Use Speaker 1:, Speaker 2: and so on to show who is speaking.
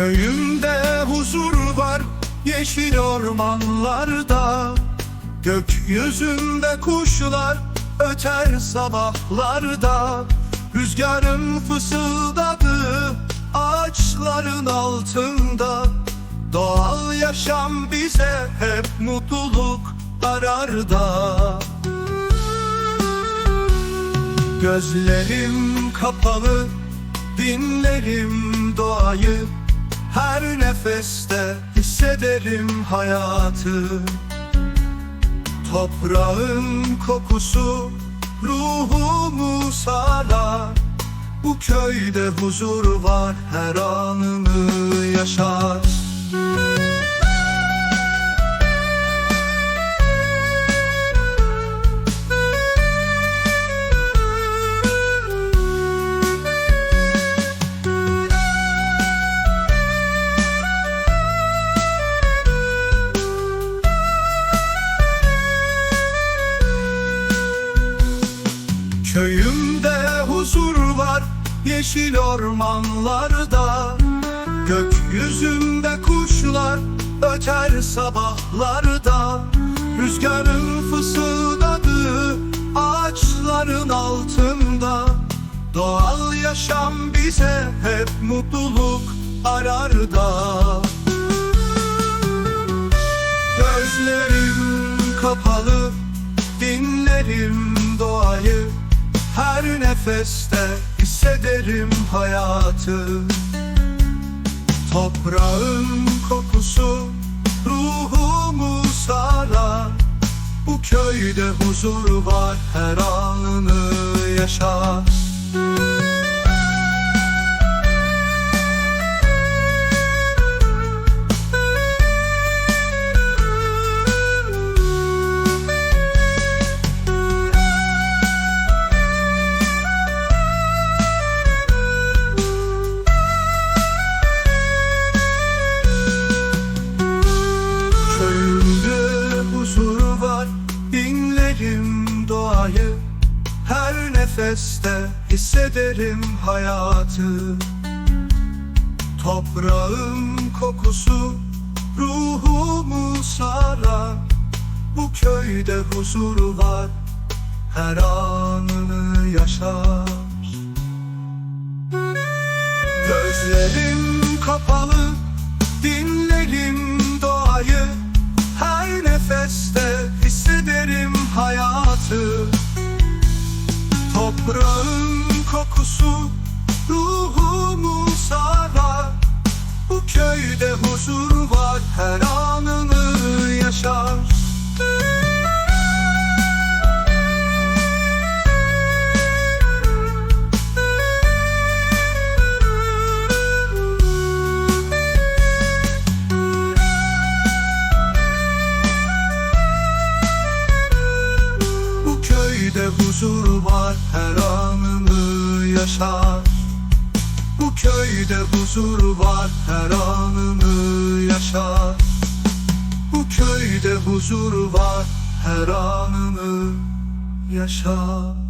Speaker 1: Köyümde huzur var yeşil ormanlarda. Gökyüzünde kuşlar öter sabahlarda. Rüzgarın fısıldadığı ağaçların altında. Doğal yaşam bize hep mutluluk arar da Gözlerim kapalı dinlerim doğayı Her nefeste hissederim hayatı. Toprağın kokusu ruhumu sarar. Bu köyde huzur var her anını yaşar yeşil ormanlarda Gökyüzünde kuşlar öter sabahlarda. Rüzgarın fısıldadığı ağaçların altında. Doğal yaşam bize hep mutluluk arar da Gözlerim kapalı dinlerim doğayı. Her nefeste hissederim hayatı. Toprağın kokusu ruhumu sarar. Bu köyde huzur var her anını yaşar Köyümde huzur var dinlerim doğayı. Her nefeste hissederim hayatı. Toprağın kokusu ruhumu sarar. Bu köyde huzur var her anını yaşar. Gözlerim kapalı dinlerim huzur var her anını yaşar. Bu köyde huzur var her anını yaşar. Bu köyde huzur var her anını yaşar